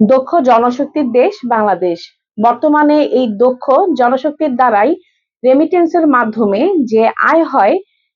দক্ষ জনশক্তির দেশ বাংলাদেশ। বর্তমানে এই দক্ষ জনশক্তির দ্বারাই রেমিটেন্সের মাধ্যমে যে আয় হয়,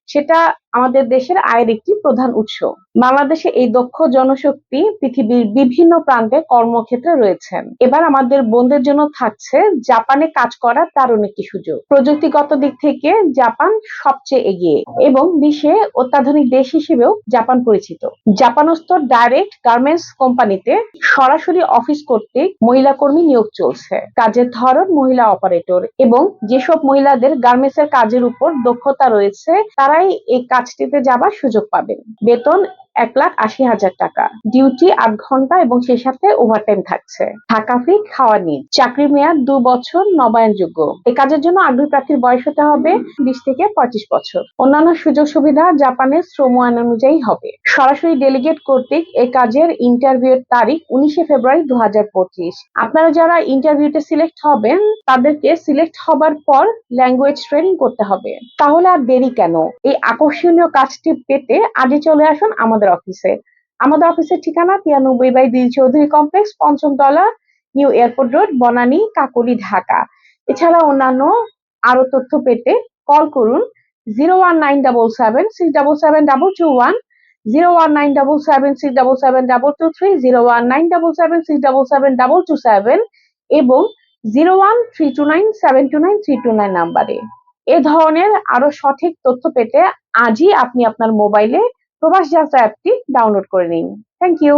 সেটা আমাদের দেশের আয়ের একটি প্রধান উৎস। বাংলাদেশে এই দক্ষ জনশক্তি পৃথিবীর বিভিন্ন প্রান্তে কর্মক্ষেত্রে রয়েছেন। এবার আমাদের বোনদের জন্য থাকছে জাপানে কাজ করার দারুণ একটি সুযোগ। প্রযুক্তিগত দিক থেকে জাপান সবচেয়ে এগিয়ে এবং বিশ্বে অত্যাধুনিক দেশ হিসেবেও জাপান পরিচিত। জাপানস্থ ডাইরেক্ট গার্মেন্টস কোম্পানিতে সরাসরি অফিস কর্তৃক মহিলা কর্মী নিয়োগ চলছে। কাজের ধরন মহিলা অপারেটর এবং যেসব মহিলাদের গার্মেন্টস এর কাজের উপর দক্ষতা রয়েছে, তারাই এই কাজটিতে যাবার সুযোগ পাবেন। বেতন এক লাখ আশি হাজার টাকা। ডিউটি আট ঘণ্টা এবং সেই সাথে ওভারটাইম থাকছে। থাকা ফি খাওয়া নিন চাকরির মেয়াদ দু বছর নবায়নযোগ্য। এই কাজের জন্য আগ্রহী প্রার্থীর বয়স হতে হবে বিশ থেকে পঁচিশ বছর। অন্যান্য সুযোগ সুবিধা জাপানের শ্রম আইন অনুযায়ী হবে। সরাসরি ডেলিগেট কর্তৃক এই কাজের ইন্টারভিউর তারিখ উনিশে ফেব্রুয়ারি দু হাজার পঁচিশ। আপনারা যারা ইন্টারভিউতে সিলেক্ট হবেন তাদেরকে সিলেক্ট হবার পর ল্যাঙ্গুয়েজ ট্রেনিং করতে হবে। তাহলে আর দেরি কেন? এই আকর্ষণীয় কাজটি পেতে আজই চলে আসুন আমাদের অফিসে আমাদের অফিসের ঠিকানা তিরানব্বই বাই দিল চৌধুরী কমপ্লেক্স পঞ্চম তলা new airport road Banani, Kakoli, Dhaka. এছাড়া অন্যান্য আরও তথ্য পেতে কল করুন zero one nine double seven six double seven double two one zero one nine double seven six double seven double two three zero one nine double seven six double seven double two seven এবং zero one three two nine seven two nine three two nine নাম্বারে। এ ধরনের আরও সঠিক তথ্য পেতে আজই আপনি আপনার মোবাইলে প্রবাস যাত্রা অ্যাপটি ডাউনলোড করে নিন। Thank you.